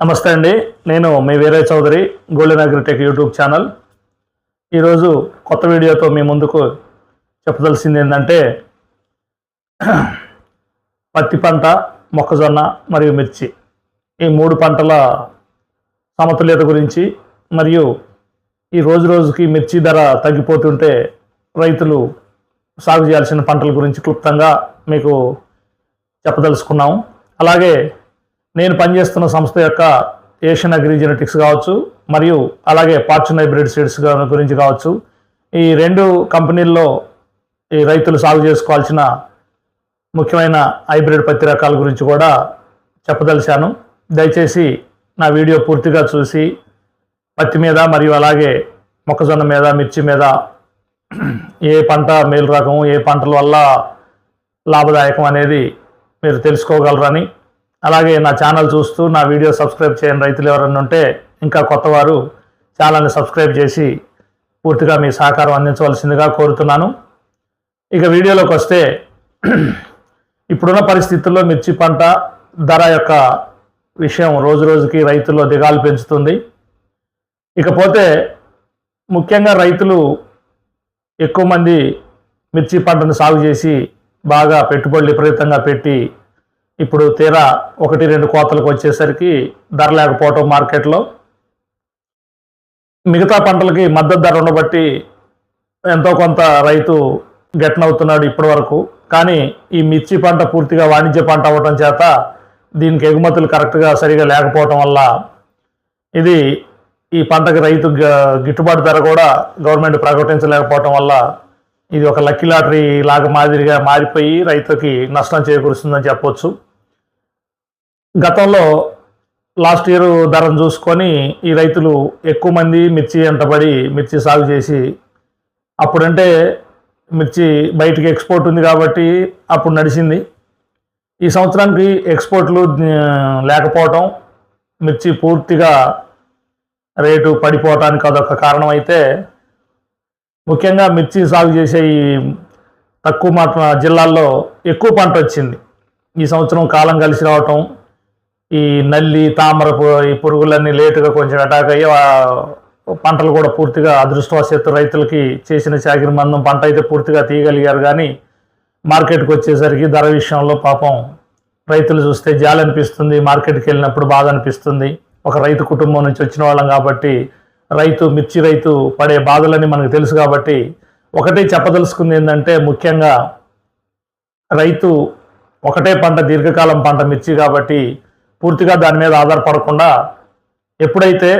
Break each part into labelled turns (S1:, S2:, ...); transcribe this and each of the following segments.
S1: నమస్తే అండి. నేను మీ Veeraiah Chowdary golden agritech YouTube channel. ఈరోజు కొత్త వీడియోతో మీ ముందుకు చెప్పదలసింది ఏంటంటే పత్తి పంట మొక్కజొన్న మరియు మిర్చి. ఈ మూడు పంటల సమతుల్యత గురించి మరియు ఈ రోజు రోజుకి మిర్చి ధర తగ్గిపోతుంటే రైతులు సాగు చేయాల్సిన పంటల గురించి క్లుప్తంగా మీకు చెప్పదలుచుకున్నాము. అలాగే నేను పనిచేస్తున్న సంస్థ యొక్క ఏషియన్ అగ్రి జెనెటిక్స్ కావచ్చు మరియు అలాగే పార్చున్ హైబ్రిడ్ సీడ్స్ గురించి కావచ్చు. ఈ రెండు కంపెనీల్లో ఈ రైతులు సాగు చేసుకోవాల్సిన ముఖ్యమైన హైబ్రిడ్ పత్తి రకాల గురించి కూడా చెప్పదలిచాను. దయచేసి నా వీడియో పూర్తిగా చూసి పత్తి మీద మరియు అలాగే మొక్కజొన్న మీద మిర్చి మీద ఏ పంట మేలు రకం ఏ పంటల వల్ల లాభదాయకం అనేది మీరు తెలుసుకోగలరని అలాగే నా ఛానల్ చూస్తూ నా వీడియో సబ్స్క్రైబ్ చేయని రైతులు ఎవరన్నా ఉంటే ఇంకా కొత్తవారు ఛానల్ని సబ్స్క్రైబ్ చేసి పూర్తిగా మీ సహకారం అందించవలసిందిగా కోరుతున్నాను. ఇక వీడియోలోకి వస్తే ఇప్పుడున్న పరిస్థితుల్లో మిర్చి పంట ధర యొక్క విషయం రోజు రోజుకి రైతుల్లో దిగాలు పెంచుతుంది. ఇకపోతే ముఖ్యంగా రైతులు ఎక్కువ మంది మిర్చి పంటను సాగు చేసి బాగా పెట్టుబడులు విపరీతంగా పెట్టి ఇప్పుడు తీరా ఒకటి రెండు కోతలకు వచ్చేసరికి ధర లేకపోవటం మార్కెట్లో. మిగతా పంటలకి మద్దతు ధర ఉండబట్టి ఎంతో కొంత రైతు గట్నవుతున్నాడు ఇప్పటి వరకు కానీ ఈ మిర్చి పంట పూర్తిగా వాణిజ్య పంట అవ్వటం చేత దీనికి ఎగుమతులు కరెక్ట్గా సరిగా లేకపోవటం వల్ల ఇది ఈ పంటకి రైతు గ- గిట్టుబాటు ధర కూడా గవర్నమెంట్ ప్రకటించలేకపోవటం వల్ల ఇది ఒక లక్కీ లాటరీ లాగా మాదిరిగా మారిపోయి రైతుకి నష్టం చేకూరుస్తుందని చెప్పొచ్చు. గతంలో లాస్ట్ ఇయర్ ధరను చూసుకొని ఈ రైతులు ఎక్కువ మంది మిర్చి ఎంటబడి మిర్చి సాగు చేసి అప్పుడంటే మిర్చి బయటికి ఎక్స్పోర్ట్ ఉంది కాబట్టి అప్పుడు నడిచింది. ఈ సంవత్సరానికి ఎక్స్పోర్ట్లు లేకపోవటం మిర్చి పూర్తిగా రేటు పడిపోవటానికి అదొక కారణం అయితే ముఖ్యంగా మిర్చి సాగు చేసే ఈ తక్కువ మాత్రం జిల్లాల్లో ఎక్కువ పంట వచ్చింది. ఈ సంవత్సరం కాలం కలిసి రావటం ఈ నల్లి తామర ఈ పురుగులన్నీ లేటుగా కొంచెం అటాక్ అయ్యి పంటలు కూడా పూర్తిగా అదృష్టవశాత్తు రైతులకి చేసిన చాకిరి మందం పంట అయితే పూర్తిగా తీయగలిగారు. కానీ మార్కెట్కి వచ్చేసరికి ధర విషయంలో పాపం రైతులు చూస్తే జాలి అనిపిస్తుంది. మార్కెట్కి వెళ్ళినప్పుడు బాధ అనిపిస్తుంది. ఒక రైతు కుటుంబం నుంచి వచ్చిన వాళ్ళం కాబట్టి రైతు మిర్చి రైతు పడే బాధలని మనకు తెలుసు కాబట్టి ఒకటే చెప్పదలుచుకుంది ఏంటంటే ముఖ్యంగా రైతు ఒకటే పంట దీర్ఘకాలం పంట మిర్చి కాబట్టి పూర్తిగా దాని మీద ఆధారపడకుండా ఎప్పుడైతే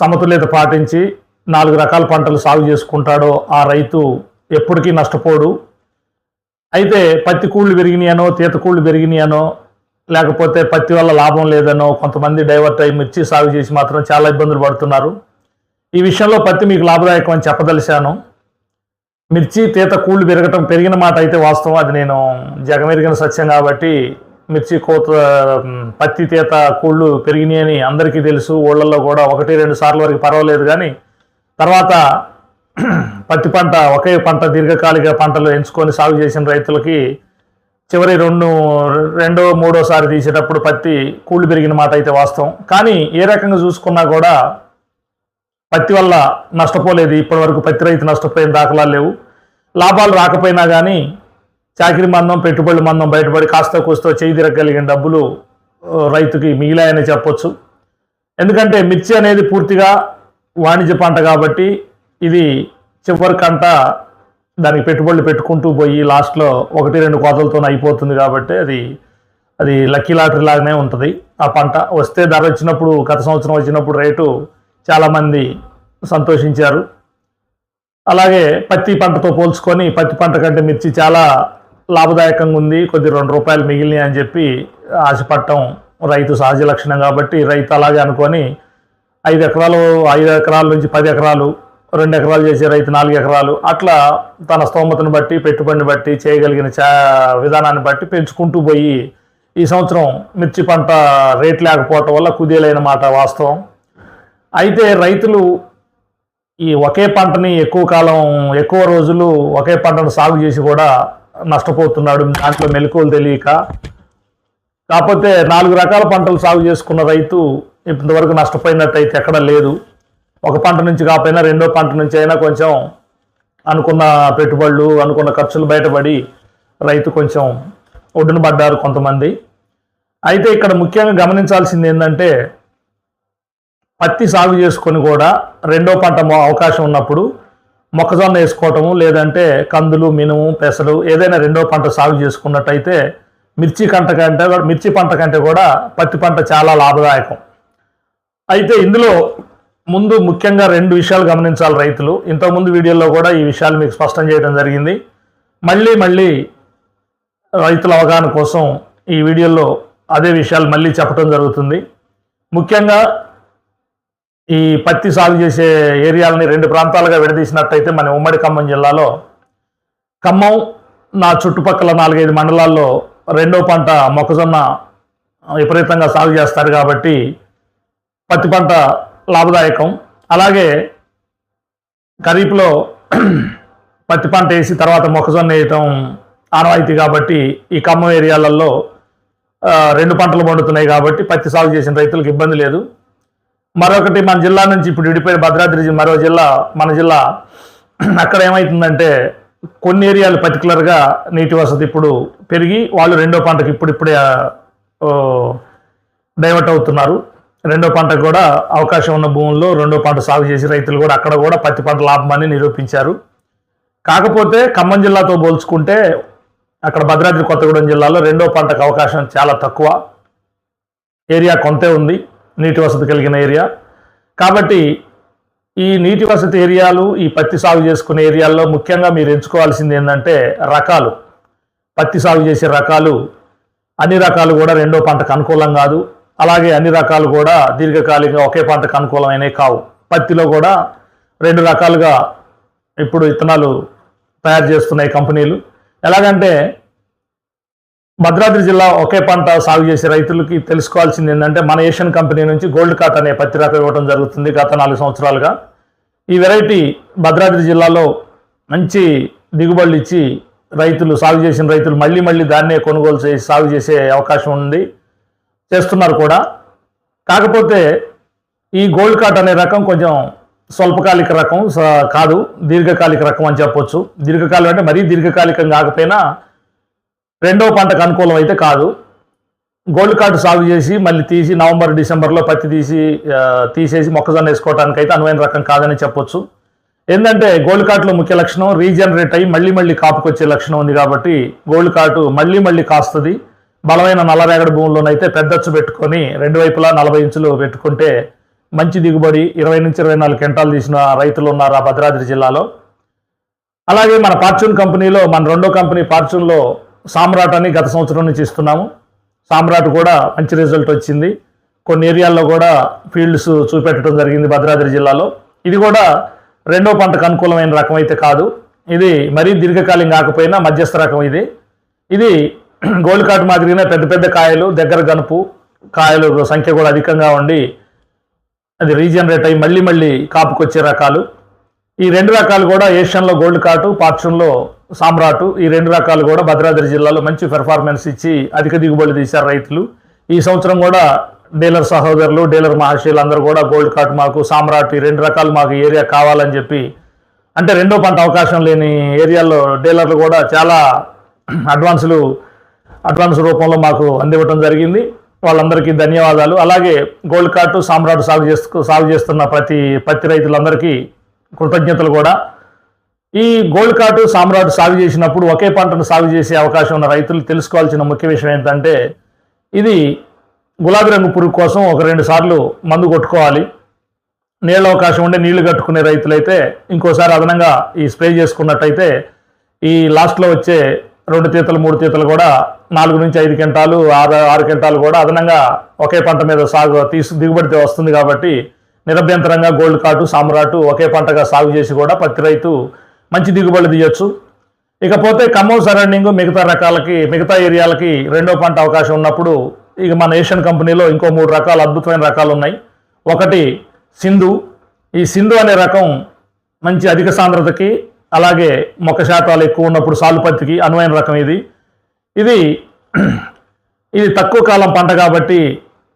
S1: సమతుల్యత పాటించి నాలుగు రకాల పంటలు సాగు చేసుకుంటాడో ఆ రైతు ఎప్పటికీ నష్టపోడు. అయితే పత్తి కూళ్ళు పెరిగినాయనో తీత కూళ్ళు పెరిగినాయనో లేకపోతే పత్తి వల్ల లాభం లేదనో కొంతమంది డైవర్ట్ అయ్యి మిర్చి సాగు చేసి మాత్రం చాలా ఇబ్బందులు పడుతున్నారు. ఈ విషయంలో పత్తి మీకు లాభదాయకం అని చెప్పదలిశాను మిర్చి తీత కూళ్ళు పెరగటం పెరిగిన మాట అయితే వాస్తవం. అది నేను జగమెరిగిన సత్యం కాబట్టి మిర్చి కోత పత్తి తీత కూళ్ళు పెరిగినాయని అందరికీ తెలుసు. ఊళ్ళల్లో కూడా ఒకటి రెండు సార్లు వరకు పర్వాలేదు కానీ తర్వాత పత్తి పంట ఒకే పంట దీర్ఘకాలిక పంటలు ఎంచుకొని సాగు చేసిన రైతులకి చివరి రెండు రెండో మూడోసారి తీసేటప్పుడు పత్తి కూళ్ళు పెరిగిన మాట అయితే వాస్తవం. కానీ ఏ రకంగా చూసుకున్నా కూడా పత్తి వల్ల నష్టపోలేదు. ఇప్పటివరకు పత్తి రైతు నష్టపోయిన దాఖలాలు లేవు. లాభాలు రాకపోయినా కానీ చాకిరి మందం పెట్టుబడి మందం బయటపడి కాస్త కూస్తో చేయి తిరగలిగిన డబ్బులు రైతుకి మిగిలాయని చెప్పొచ్చు. ఎందుకంటే మిర్చి అనేది పూర్తిగా వాణిజ్య పంట కాబట్టి ఇది చివరికంట దానికి పెట్టుబడులు పెట్టుకుంటూ పోయి లాస్ట్లో ఒకటి రెండు కోతలతో అయిపోతుంది కాబట్టి అది అది లక్కీ లాటరీ లాగానే ఉంటుంది ఆ పంట. వస్తే ధర వచ్చినప్పుడు గత సంవత్సరం వచ్చినప్పుడు రేటు చాలామంది సంతోషించారు. అలాగే పత్తి పంటతో పోల్చుకొని పత్తి పంట కంటే మిర్చి చాలా లాభదాయకంగా ఉంది కొద్ది రెండు రూపాయలు మిగిలినాయి అని చెప్పి ఆశపడటం రైతు సహజ లక్షణం కాబట్టి రైతు అలాగే అనుకొని ఐదు ఎకరాలు ఐదు ఎకరాల నుంచి పది ఎకరాలు రెండు ఎకరాలు చేసే రైతు నాలుగు ఎకరాలు అట్లా తన స్తోమతను బట్టి పెట్టుబడిని బట్టి చేయగలిగిన చా విధానాన్ని బట్టి పెంచుకుంటూ పోయి ఈ సంవత్సరం మిర్చి పంట రేట్ లేకపోవటం వల్ల కుదేలైన మాట వాస్తవం. అయితే రైతులు ఈ ఒకే పంటని ఎక్కువ కాలం ఎక్కువ రోజులు ఒకే పంటను సాగు చేసి కూడా నష్టపోతున్నాడు దాంట్లో మెలకువలు తెలియక. కాకపోతే నాలుగు రకాల పంటలు సాగు చేసుకున్న రైతు ఇంతవరకు నష్టపోయినట్టు అయితే ఎక్కడ లేదు. ఒక పంట నుంచి కాకపోయినా రెండో పంట నుంచి అయినా కొంచెం అనుకున్న పెట్టుబడులు అనుకున్న ఖర్చులు బయటపడి రైతు కొంచెం ఒడ్డున పడ్డారు కొంతమంది. అయితే ఇక్కడ ముఖ్యంగా గమనించాల్సింది ఏంటంటే పత్తి సాగు చేసుకొని కూడా రెండో పంట అవకాశం ఉన్నప్పుడు మొక్కజొన్న వేసుకోవటము లేదంటే కందులు మినుము పెసలు ఏదైనా రెండో పంట సాగు చేసుకున్నట్టయితే మిర్చి పంట కంటే మిర్చి పంట కంటే కూడా పత్తి పంట చాలా లాభదాయకం. అయితే ఇందులో ముందు ముఖ్యంగా రెండు విషయాలు గమనించాలి రైతులు. ఇంతకుముందు వీడియోలో కూడా ఈ విషయాలు మీకు స్పష్టం చేయడం జరిగింది. మళ్ళీ మళ్ళీ రైతుల అవగాహన కోసం ఈ వీడియోలో అదే విషయాలు మళ్ళీ చెప్పడం జరుగుతుంది. ముఖ్యంగా ఈ పత్తి సాగు చేసే ఏరియాలని రెండు ప్రాంతాలుగా విడదీసినట్టయితే మన ఉమ్మడి ఖమ్మం జిల్లాలో ఖమ్మం నా చుట్టుపక్కల నాలుగైదు మండలాల్లో రెండో పంట మొక్కజొన్న విపరీతంగా సాగు చేస్తారు కాబట్టి పత్తి పంట లాభదాయకం. అలాగే ఖరీఫ్లో పత్తి పంట వేసి తర్వాత మొక్కజొన్న వేయటం ఆనవాయితీ కాబట్టి ఈ ఖమ్మం ఏరియాలలో రెండు పంటలు పండుతున్నాయి కాబట్టి పత్తి సాగు చేసిన రైతులకు ఇబ్బంది లేదు. మరొకటి మన జిల్లా నుంచి ఇప్పుడు విడిపోయిన భద్రాద్రి మరో జిల్లా మన జిల్లా అక్కడ ఏమవుతుందంటే కొన్ని ఏరియాలు పర్టికులర్గా నీటి వసతి ఇప్పుడు పెరిగి వాళ్ళు రెండో పంటకి ఇప్పుడిప్పుడే డైవర్ట్ అవుతున్నారు. రెండో పంటకు కూడా అవకాశం ఉన్న భూముల్లో రెండో పంట సాగు చేసి రైతులు కూడా అక్కడ కూడా పత్తి పంట లాభమని నిరూపించారు. కాకపోతే ఖమ్మం జిల్లాతో పోల్చుకుంటే అక్కడ భద్రాద్రి కొత్తగూడెం జిల్లాలో రెండో పంటకు అవకాశం చాలా తక్కువ. ఏరియా కొంతే ఉంది. నీటి వసతి కలిగిన ఏరియా. కాబట్టి ఈ నీటి వసతి ఏరియాలు ఈ పత్తి సాగు చేసుకునే ఏరియాల్లో ముఖ్యంగా మీరు ఎంచుకోవాల్సింది ఏంటంటే రకాలు. పత్తి సాగు చేసే రకాలు అన్ని రకాలు కూడా రెండో పంటకు అనుకూలం కాదు. అలాగే అన్ని రకాలు కూడా దీర్ఘకాలికంగా ఒకే పంటకు అనుకూలమైనవి కావు. పత్తిలో కూడా రెండు రకాలుగా ఇప్పుడు విత్తనాలు తయారు చేస్తున్నాయి కంపెనీలు. ఎలాగంటే భద్రాద్రి జిల్లా ఒకే పంట సాగు చేసే రైతులకి తెలుసుకోవాల్సింది ఏంటంటే మన ఏషియన్ కంపెనీ నుంచి గోల్డ్ కాట్ అనే పత్తి రకం ఇవ్వడం జరుగుతుంది గత నాలుగు సంవత్సరాలుగా. ఈ వెరైటీ భద్రాద్రి జిల్లాలో మంచి దిగుబడులు ఇచ్చి రైతులు సాగు చేసిన రైతులు మళ్ళీ మళ్ళీ దాన్నే కొనుగోలు చేసి సాగు చేసే అవకాశం ఉంది చేస్తున్నారు కూడా. కాకపోతే ఈ గోల్డ్ కాట్ అనే రకం కొంచెం స్వల్పకాలిక రకం కాదు దీర్ఘకాలిక రకం అని చెప్పొచ్చు. దీర్ఘకాలం అంటే మరీ దీర్ఘకాలికం కాకపోయినా రెండవ పంటకు అనుకూలం అయితే కాదు. గోల్డ్ కార్డు సాగు చేసి మళ్ళీ తీసి నవంబర్ డిసెంబర్లో పత్తి తీసి తీసేసి మొక్కజొన్న వేసుకోవడానికి అయితే అనువైన రకం కాదని చెప్పొచ్చు. ఏంటంటే గోల్డ్ కార్డులో ముఖ్య లక్షణం రీజనరేట్ అయ్యి మళ్ళీ మళ్ళీ కాపుకొచ్చే లక్షణం ఉంది కాబట్టి గోల్డ్ కార్డు మళ్ళీ మళ్ళీ కాస్తుంది. బలమైన నల్లరేగడి భూముల్లోనైతే పెద్దచ్చు పెట్టుకొని రెండు వైపులా నలభై ఇంచులు పెట్టుకుంటే మంచి దిగుబడి ఇరవై నుంచి ఇరవై నాలుగు క్వింటాలు తీసిన రైతులు ఉన్నారు ఆ భద్రాద్రి జిల్లాలో. అలాగే మన ఫార్చ్యూన్ కంపెనీలో మన రెండో కంపెనీ ఫార్చ్యూన్లో సామ్రాట్ అని గత సంవత్సరం నుంచి ఇస్తున్నాము. సామ్రాట్ కూడా మంచి రిజల్ట్ వచ్చింది. కొన్ని ఏరియాల్లో కూడా ఫీల్డ్స్ చూపెట్టడం జరిగింది భద్రాద్రి జిల్లాలో. ఇది కూడా రెండో పంటకు అనుకూలమైన రకం అయితే కాదు. ఇది మరీ దీర్ఘకాలం కాకపోయినా మధ్యస్థ రకం ఇది. ఇది గోల్డ్ మాదిరిగానే పెద్ద పెద్ద కాయలు దగ్గర గనుపు కాయలు సంఖ్య కూడా అధికంగా ఉండి అది రీజనరేట్ అయ్యి మళ్ళీ మళ్ళీ కాపుకొచ్చే రకాలు. ఈ రెండు రకాలు కూడా ఏషియన్లో గోల్డ్ కాటు పార్చున్లో సామ్రాటు ఈ రెండు రకాలు కూడా భద్రాద్రి జిల్లాలో మంచి పెర్ఫార్మెన్స్ ఇచ్చి అధిక దిగుబడి తీశారు రైతులు. ఈ సంవత్సరం కూడా డీలర్ సహోదరులు డీలర్ మహర్షులు అందరూ కూడా గోల్డ్ కార్డ్ మాకు సామ్రాట్ ఈ రెండు రకాలు మాకు ఏరియా కావాలని చెప్పి అంటే రెండో పంట అవకాశం లేని ఏరియాల్లో డీలర్లు కూడా చాలా అడ్వాన్సులు అడ్వాన్స్ రూపంలో మాకు అందివ్వటం జరిగింది. వాళ్ళందరికీ ధన్యవాదాలు. అలాగే గోల్డ్ కార్డు సామ్రాట్ సాగు చేస్తూ సాగు చేస్తున్న ప్రతి పత్తి రైతులందరికీ కృతజ్ఞతలు కూడా. ఈ గోల్డ్ కార్టు సామ్రాట్ సాగు చేసినప్పుడు ఒకే పంటను సాగు చేసే అవకాశం ఉన్న రైతులు తెలుసుకోవాల్సిన ముఖ్య విషయం ఏంటంటే ఇది గులాబీ రంగు పురుగు కోసం ఒక రెండు సార్లు మందు కొట్టుకోవాలి. నీళ్ళ అవకాశం ఉండే నీళ్ళు కట్టుకునే రైతులైతే ఇంకోసారి అదనంగా ఈ స్ప్రే చేసుకున్నట్టయితే ఈ లాస్ట్లో వచ్చే రెండు తీతలు మూడు తీతలు కూడా నాలుగు నుంచి ఐదు క్వింటాలు ఆరు ఆరు క్వింటాలు కూడా అదనంగా ఒకే పంట మీద సాగు తీసు దిగుబడితే వస్తుంది కాబట్టి నిరభ్యంతరంగా గోల్డ్ కార్టు సామ్రాటు ఒకే పంటగా సాగు చేసి కూడా పత్తి రైతు మంచి దిగుబడి తీయొచ్చు. ఇకపోతే ఖమ్మం సరౌండింగ్ మిగతా రకాలకి మిగతా ఏరియాలకి రెండో పంట అవకాశం ఉన్నప్పుడు ఇక మన ఏషియన్ కంపెనీలో ఇంకో మూడు రకాల అద్భుతమైన రకాలు ఉన్నాయి. ఒకటి సింధు. ఈ సింధు అనే రకం మంచి అధిక సాంద్రతకి అలాగే మొక్క శాతాలు ఎక్కువ ఉన్నప్పుడు సాలుపత్తికి అనువైన రకం ఇది. ఇది ఇది తక్కువ కాలం పంట కాబట్టి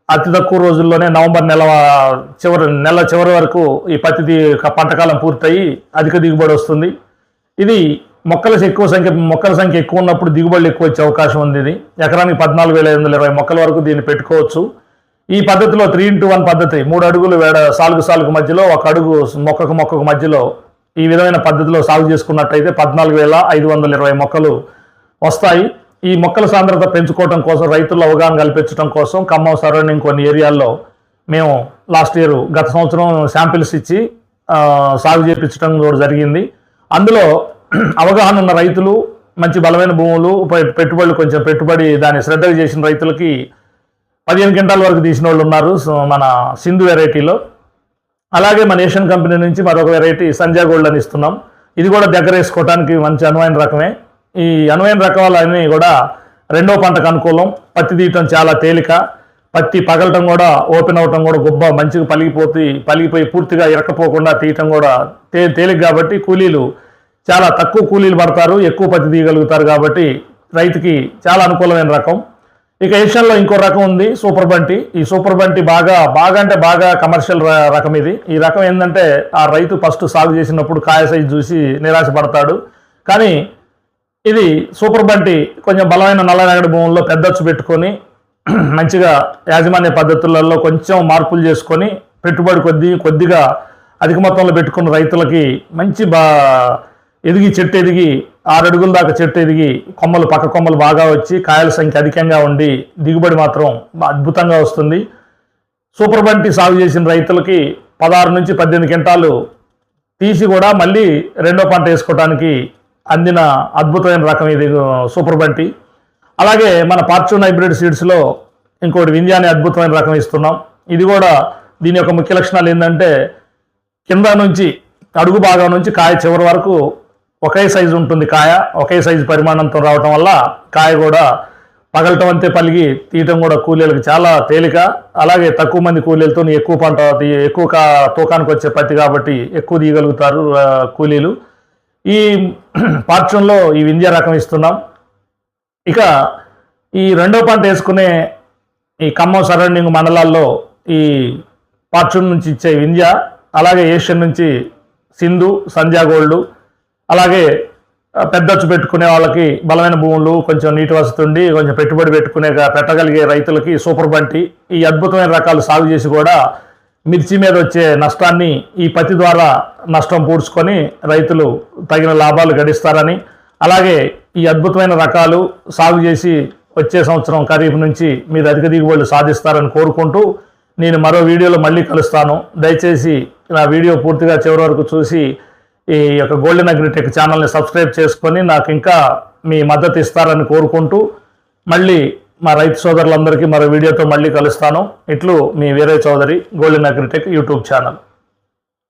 S1: అతి తక్కువ రోజుల్లోనే నవంబర్ నెల చివరి నెల చివరి వరకు ఈ పత్తి పంటకాలం పూర్తయి అధిక దిగుబడి వస్తుంది. ఇది మొక్కల ఎక్కువ సంఖ్య మొక్కల సంఖ్య ఎక్కువ ఉన్నప్పుడు దిగుబడులు ఎక్కువ వచ్చే అవకాశం ఉంది ఇది. ఎకరానికి పద్నాలుగు వేల ఐదు వందల ఇరవై మొక్కల వరకు దీన్ని పెట్టుకోవచ్చు. ఈ పద్ధతిలో త్రీ ఇంటూ వన్ పద్ధతి మూడు అడుగులు వేడ సాలుగు సాలుగు మధ్యలో ఒక అడుగు మొక్కకు మొక్కకు మధ్యలో ఈ విధమైన పద్ధతిలో సాగు చేసుకున్నట్టయితే పద్నాలుగు వేల ఐదు వందల ఇరవై మొక్కలు వస్తాయి. ఈ మొక్కల సాంద్రత పెంచుకోవడం కోసం రైతుల అవగాహన కల్పించడం కోసం ఖమ్మం సరౌండింగ్ కొన్ని ఏరియాల్లో మేము లాస్ట్ ఇయర్ గత సంవత్సరం శాంపిల్స్ ఇచ్చి సాగు చేయించడం కూడా జరిగింది. అందులో అవగాహన ఉన్న రైతులు మంచి బలమైన భూములు పెట్టుబడులు కొంచెం పెట్టుబడి దాన్ని శ్రద్ధగా చేసిన రైతులకి పదిహేను క్వింటాల వరకు తీసిన వాళ్ళు ఉన్నారు. సో మన సింధు వెరైటీలో. అలాగే మన ఏషియన్ కంపెనీ నుంచి మరొక వెరైటీ సంజా గోల్డ్ అని ఇస్తున్నాం. ఇది కూడా దగ్గర వేసుకోవడానికి మంచి అనువైన రకమే. ఈ అనువైన రకాలన్నీ కూడా రెండో పంటకు అనుకూలం. పత్తి తీయటం చాలా తేలిక. పత్తి పగలటం కూడా ఓపెన్ అవటం కూడా గుబ్బ మంచిగా పలిగిపోతే పలిగిపోయి పూర్తిగా ఇరకపోకుండా తీయటం కూడా తే తేలిక కాబట్టి కూలీలు చాలా తక్కువ కూలీలు పడతారు ఎక్కువ పత్తి తీయగలుగుతారు కాబట్టి రైతుకి చాలా అనుకూలమైన రకం. ఇక ఏషియన్లో ఇంకో రకం ఉంది సూపర్ బంటి. ఈ సూపర్ బంటి బాగా బాగా అంటే బాగా కమర్షియల్ రకం ఇది. ఈ రకం ఏంటంటే ఆ రైతు ఫస్ట్ సాగు చేసినప్పుడు కాయ సైజు చూసి నిరాశపడతాడు. కానీ ఇది సూపర్ బంటి కొంచెం బలమైన నల్లరేగడి భూముల్లో పెద్దచ్చు పెట్టుకొని మంచిగా యాజమాన్య పద్ధతులలో కొంచెం మార్పులు చేసుకొని పెట్టుబడి కొద్ది కొద్దిగా అధిక మొత్తంలో పెట్టుకున్న రైతులకి మంచి బా ఎదిగి చెట్టు ఎదిగి ఆరు అడుగుల దాకా చెట్టు ఎదిగి కొమ్మలు పక్క కొమ్మలు బాగా వచ్చి కాయల సంఖ్య అధికంగా ఉండి దిగుబడి మాత్రం అద్భుతంగా వస్తుంది. సూపర్ బంటి సాగు చేసిన రైతులకి పదహారు నుంచి పద్దెనిమిది క్వింటాలు తీసి కూడా మళ్ళీ రెండో పంట వేసుకోవడానికి అందిన అద్భుతమైన రకం ఇది సూపర్ బంటి. అలాగే మన పార్చూన్ హైబ్రిడ్ సీడ్స్లో ఇంకోటి వింజా అద్భుతమైన రకం ఇస్తున్నాం. ఇది కూడా దీని యొక్క ముఖ్య లక్షణాలు ఏంటంటే కింద నుంచి అడుగు భాగం నుంచి కాయ చివరి వరకు ఒకే సైజు ఉంటుంది కాయ ఒకే సైజు పరిమాణంతో రావటం వల్ల కాయ కూడా పగలటం అంతే పలిగి తీయటం కూడా కూలీలకు చాలా తేలిక. అలాగే తక్కువ మంది కూలీలతో ఎక్కువ పంట ఎక్కువ కా తూకానికి వచ్చే పత్తి కాబట్టి ఎక్కువ తీయగలుగుతారు కూలీలు. ఈ పార్చంలో ఈ వింధ్య రకం ఇస్తున్నాం. ఇక ఈ రెండో పంట వేసుకునే ఈ ఖమ్మం సరౌండింగ్ మండలాల్లో ఈ ఫార్చ్యూన్ నుంచి ఇచ్చే వింధ్య అలాగే ఏషియన్ నుంచి సింధు సంధ్యా గోల్డ్ అలాగే పెద్దచ్చు పెట్టుకునే వాళ్ళకి బలమైన భూములు కొంచెం నీటి వసతి ఉండి కొంచెం పెట్టుబడి పెట్టుకునే పెట్టగలిగే రైతులకి సూపర్ బంటి. ఈ అద్భుతమైన రకాలు సాగు చేసి కూడా మిర్చి మీద వచ్చే నష్టాన్ని ఈ పత్తి ద్వారా నష్టం పూడ్చుకొని రైతులు తగిన లాభాలు గడిస్తారని అలాగే ఈ అద్భుతమైన రకాలు సాగు చేసి వచ్చే సంవత్సరం ఖరీఫ్ నుంచి మీరు అధిక దిగుబడులు సాధిస్తారని కోరుకుంటూ నేను మరో వీడియోలో మళ్ళీ కలుస్తాను. దయచేసి నా వీడియో పూర్తిగా చివరి వరకు చూసి ఈ యొక్క గోల్డెన్ అగ్రిటెక్ ఛానల్ని సబ్స్క్రైబ్ చేసుకొని నాకు ఇంకా మీ మద్దతు ఇస్తారని కోరుకుంటూ మళ్ళీ మా రైతు సోదరులందరికీ మరో వీడియోతో మళ్ళీ కలుస్తాను. ఇట్లు మీ Veeraiah Chowdary golden agritech YouTube channel.